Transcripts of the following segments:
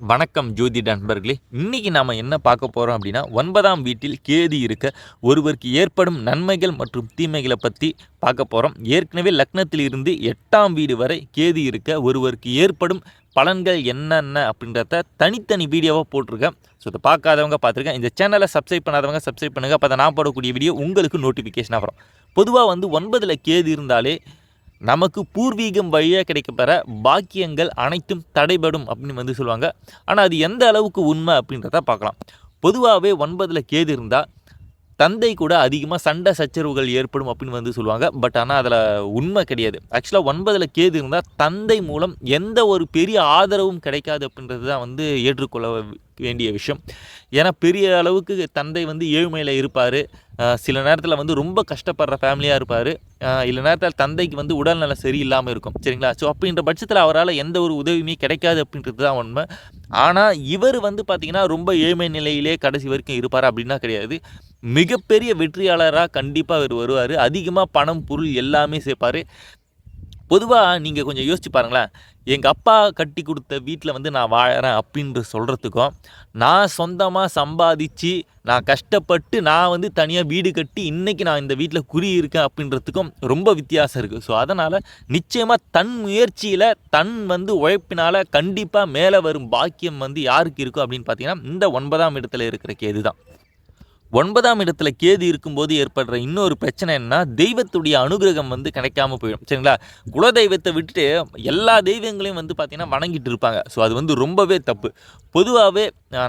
வணக்கம் ஜோதி நண்பர்களே. இன்னைக்கு நாம் என்ன பார்க்க போகிறோம் அப்படின்னா ஒன்பதாம் வீட்டில் கேது இருக்க ஒருவருக்கு ஏற்படும் நன்மைகள் மற்றும் தீமைகளை பற்றி பார்க்க போகிறோம் ஏற்கனவே லக்னத்தில் இருந்து எட்டாம் வீடு வரை கேது இருக்க ஒருவருக்கு ஏற்படும் பலன்கள் என்னென்ன அப்படின்றத தனித்தனி வீடியோவாக போட்டிருக்கேன். ஸோ இதை பார்க்காதவங்க பார்த்துருக்கேன். இந்த சேனலை சப்ஸ்கிரைப் பண்ணாதவங்க சப்ஸ்கிரைப் பண்ணுங்கள் அப்போ நான் போடக்கூடிய வீடியோ உங்களுக்கு நோட்டிஃபிகேஷனாக வரும். பொதுவாக வந்து ஒன்பதில் கேது இருந்தாலே நமக்கு பூர்வீகம் வழியாக கிடைக்கப்பெற பாக்கியங்கள் அனைத்தும் தடைபடும் அப்படின்னு வந்து சொல்லுவாங்க. ஆனால் அது எந்த அளவுக்கு உண்மை அப்படின்றத பார்க்கலாம். பொதுவாகவே ஒன்பதில் கேது இருந்தால் தந்தை கூட அதிகமாக சண்டை சச்சரவுகள் ஏற்படும் அப்படின்னு வந்து சொல்லுவாங்க. பட் ஆனால் அதில் உண்மை கிடையாது. ஆக்சுவலாக ஒன்பதில் கேது இருந்தால் தந்தை மூலம் எந்த ஒரு பெரிய ஆதரவும் கிடைக்காது அப்படின்றது தான் வந்து ஏற்றுக்கொள்ள வேண்டிய விஷயம். ஏன்னா பெரிய அளவுக்கு தந்தை வந்து ஏழ்மையில் இருப்பார். சில நேரத்தில் வந்து ரொம்ப கஷ்டப்படுற ஃபேமிலியாக இருப்பார். இல்லை நேரத்தில் தந்தைக்கு வந்து உடல்நலம் சரியில்லாமல் இருக்கும். சரிங்களா? ஸோ அப்படின்ற பட்சத்தில் அவரால் எந்த ஒரு உதவியுமே கிடைக்காது அப்படின்றது தான் உண்மை. ஆனால் இவர் வந்து பார்த்திங்கன்னா ரொம்ப ஏழ்மை நிலையிலே கடைசி வரைக்கும் இருப்பார் அப்படின்னா கிடையாது. மிகப்பெரிய வெற்றியாளராக கண்டிப்பாக அவர் வருவார். அதிகமாக பணம் பொருள் எல்லாமே சேர்ப்பார். பொதுவாக நீங்கள் கொஞ்சம் யோசிச்சு பாருங்களேன். எங்கள் அப்பா கட்டி கொடுத்த வீட்டில் வந்து நான் வாழறேன் அப்படின்ற சொல்கிறதுக்கும் நான் சொந்தமாக சம்பாதிச்சு நான் கஷ்டப்பட்டு நான் வந்து தனியாக வீடு கட்டி இன்றைக்கி நான் இந்த வீட்டில் குறி இருக்கேன் அப்படின்றதுக்கும் ரொம்ப வித்தியாசம் இருக்குது ஸோ அதனால் நிச்சயமாக தன் முயற்சியில் தன் வந்து உழைப்பினால் கண்டிப்பாக மேலே வரும் பாக்கியம் வந்து யாருக்கு இருக்கும் அப்படின்னு பார்த்தீங்கன்னா இந்த ஒன்பதாம் இடத்துல இருக்கிற கேது தான் ஒன்பதாம் இடத்துல கேது இருக்கும்போது ஏற்படுற இன்னொரு பிரச்சனை என்ன தெய்வத்துடைய அனுகிரகம் வந்து கிடைக்காம போயிடும். சரிங்களா? குல தெய்வத்தை விட்டுட்டு எல்லா தெய்வங்களையும் வந்து பார்த்திங்கன்னா வணங்கிட்டு இருப்பாங்க. ஸோ அது வந்து ரொம்பவே தப்பு. பொதுவாகவே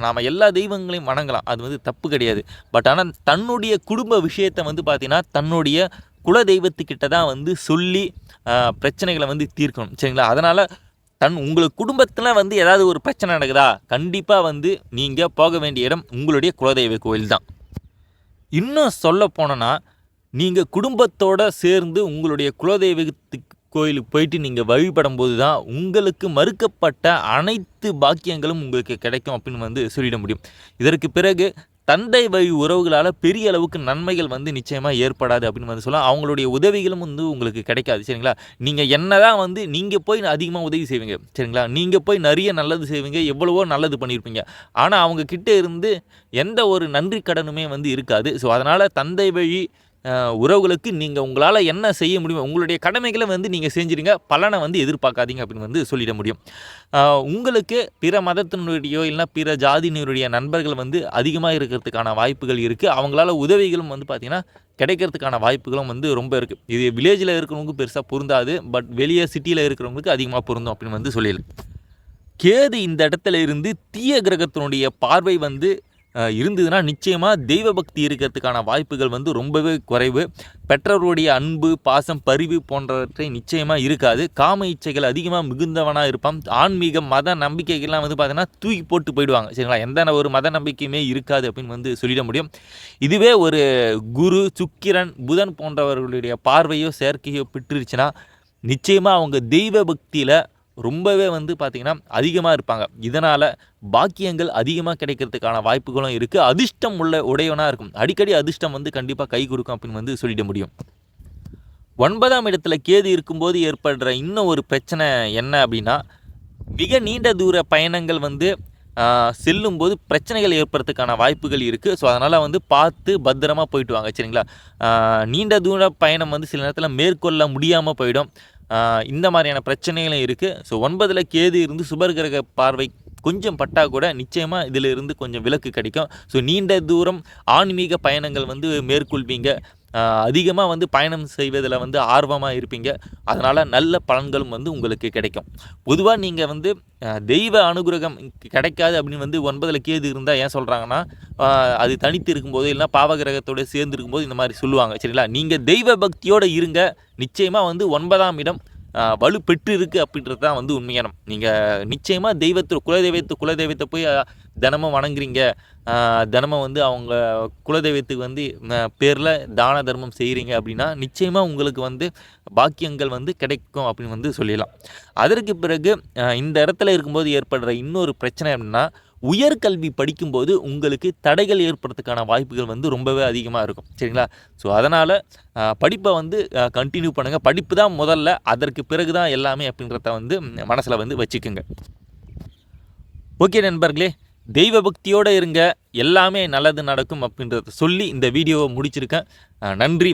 நாம் எல்லா தெய்வங்களையும் வணங்கலாம். அது வந்து தப்பு கிடையாது. பட் ஆனால் தன்னுடைய குடும்ப விஷயத்தை வந்து பார்த்திங்கன்னா தன்னுடைய குல தெய்வத்துக்கிட்ட தான் வந்து சொல்லி பிரச்சனைகளை வந்து தீர்க்கணும். சரிங்களா? அதனால் தன் உங்களுக்கு குடும்பத்தில் வந்து ஏதாவது ஒரு பிரச்சனை நடக்குதா? கண்டிப்பாக வந்து நீங்கள் போக வேண்டிய இடம் உங்களுடைய குலதெய்வ கோயில் தான் இன்னும் சொல்ல போனோன்னா நீங்கள் குடும்பத்தோடு சேர்ந்து உங்களுடைய குலதெய்வத்துக்கு கோயிலுக்கு போயிட்டு நீங்கள் வழிபடும் போது தான் உங்களுக்கு மறுக்கப்பட்ட அனைத்து பாக்கியங்களும் உங்களுக்கு கிடைக்கும் அப்படின்னு வந்து சொல்லிட முடியும். இதற்கு பிறகு தந்தை வழி உறவுகளால் பெரிய அளவுக்கு நன்மைகள் வந்து நிச்சயமாக ஏற்படாது அப்படின்னு வந்து சொல்லலாம். அவங்களுடைய உதவிகளும் வந்து உங்களுக்கு கிடைக்காது. சரிங்களா? நீங்கள் என்ன தான் வந்து நீங்கள் போய் அதிகமாக உதவி செய்வீங்க. சரிங்களா? நீங்கள் போய் நிறைய நல்லது செய்வீங்க. எவ்வளவோ நல்லது பண்ணியிருப்பீங்க. ஆனால் அவங்க கிட்டே இருந்து எந்த ஒரு நன்றி கடனுமே வந்து இருக்காது. ஸோ அதனால் தந்தை வழி உறவுகளுக்கு நீங்கள் உங்களால் என்ன செய்ய முடியும் உங்களுடைய கடமைகளை வந்து நீங்கள் செஞ்சுருங்க பலனை வந்து எதிர்பார்க்காதீங்க அப்படின்னு வந்து சொல்லிட முடியும். உங்களுக்கு பிற மதத்தினுடையோ இல்லைனா பிற ஜாதியினருடைய நண்பர்கள் வந்து அதிகமாக இருக்கிறதுக்கான வாய்ப்புகள் இருக்குது அவங்களால உதவிகளும் வந்து பார்த்திங்கன்னா கிடைக்கிறதுக்கான வாய்ப்புகளும் வந்து ரொம்ப இருக்குது இது வில்லேஜில் இருக்கிறவங்களுக்கு பெருசாக பொருந்தாது பட் வெளியே சிட்டியில் இருக்கிறவங்களுக்கு அதிகமாக பொருந்தும் அப்படின்னு வந்து சொல்லிடலாம். கேது இந்த இடத்துல இருந்து தீய கிரகத்தினுடைய பார்வை வந்து இருந்ததுன்னா நிச்சயமாக தெய்வ பக்தி இருக்கிறதுக்கான வாய்ப்புகள் வந்து ரொம்பவே குறைவு. பெற்றோருடைய அன்பு பாசம் பரிவு போன்றவற்றை நிச்சயமாக இருக்காது. காம இச்சைகள் அதிகமாக மிகுந்தவனாக இருப்பான். ஆன்மீக மத நம்பிக்கைகள்லாம் வந்து பார்த்தீங்கன்னா தூக்கி போட்டு போயிடுவாங்க. சரிங்களா? எந்த ஒரு மத நம்பிக்கையுமே இருக்காது அப்படின்னு வந்து சொல்லிட முடியும். இதுவே ஒரு குரு சுக்கிரன் புதன் போன்றவர்களுடைய பார்வையோ செயற்கையோ பெற்றுருச்சுன்னா நிச்சயமாக அவங்க தெய்வ பக்தியில் ரொம்பவே வந்து பார்த்திங்கன்னா அதிகமாக இருப்பாங்க. இதனால் பாக்கியங்கள் அதிகமாக கிடைக்கிறதுக்கான வாய்ப்புகளும் இருக்குது அதிர்ஷ்டம் உள்ள உடையவனாக இருக்கும். அடிக்கடி அதிர்ஷ்டம் வந்து கண்டிப்பாக கை கொடுக்கும் அப்படின்னு வந்து சொல்லிட முடியும். ஒன்பதாம் இடத்துல கேது இருக்கும்போது ஏற்படுற இன்னும் ஒரு பிரச்சனை என்ன அப்படின்னா மிக நீண்ட தூர பயணங்கள் வந்து செல்லும்போது பிரச்சனைகள் ஏற்படுறதுக்கான வாய்ப்புகள் இருக்குது ஸோ அதனால் வந்து பார்த்து பத்திரமாக போயிட்டு வாங்க. சரிங்களா? நீண்ட தூர பயணம் வந்து சில நேரத்தில் மேற்கொள்ள முடியாமல் போயிடும். இந்த மாதிரியான பிரச்சனைகளும் இருக்குது ஸோ ஒன்பதில் கேது இருந்து சுபர் கிரக பார்வை கொஞ்சம் பட்டா கூட நிச்சயமாக இதில் இருந்து கொஞ்சம் விலக்கு கிடைக்கும். ஸோ நீண்ட தூரம் ஆன்மீக பயணங்கள் வந்து மேற்கொள்வீங்க. அதிகமாக வந்து பயணம் செய்வதில் வந்து ஆர்வமாக இருப்பீங்க. அதனால் நல்ல பலன்களும் வந்து உங்களுக்கு கிடைக்கும். பொதுவாக நீங்கள் வந்து தெய்வ அனுகிரகம் கிடைக்காது அப்படின்னு வந்து ஒன்பதில் கேது இருந்தால் ஏன் சொல்கிறாங்கன்னா அது தனித்து இருக்கும்போது இல்லைனா பாவகிரகத்தோடு சேர்ந்து இருக்கும்போது இந்த மாதிரி சொல்லுவாங்க. சரிங்களா? நீங்கள் தெய்வ பக்தியோடு இருங்க. நிச்சயமாக வந்து ஒன்பதாம் இடம் வலு பெற்று இருக்குது அப்படின்றது தான் வந்து உண்மையான நீங்கள் நிச்சயமாக தெய்வத்து குலதெய்வத்து குலதெய்வத்தை போய் தினமும் வணங்குறீங்க. தினமும் வந்து அவங்க குலதெய்வத்துக்கு வந்து பேரில் தான தர்மம் செய்கிறீங்க அப்படின்னா நிச்சயமாக உங்களுக்கு வந்து பாக்கியங்கள் வந்து கிடைக்கும் அப்படின்னு வந்து சொல்லிடலாம். அதற்கு பிறகு இந்த இடத்துல இருக்கும்போது ஏற்படுற இன்னொரு பிரச்சனை அப்படின்னா உயர்கல்வி படிக்கும்போது உங்களுக்கு தடைகள் ஏற்படுறதுக்கான வாய்ப்புகள் வந்து ரொம்பவே அதிகமாக இருக்கும். சரிங்களா? ஸோ அதனால் படிப்பை வந்து கண்டினியூ பண்ணுங்கள் படிப்பு தான் முதல்ல அதற்கு பிறகு தான் எல்லாமே அப்படின்றத வந்து மனசில் வந்து வச்சுக்கோங்க. ஓகே நண்பர்களே தெய்வ பக்தியோடு இருங்க. எல்லாமே நல்லது நடக்கும் அப்படின்றத சொல்லி இந்த வீடியோவை முடிச்சிருக்கேன். நன்றி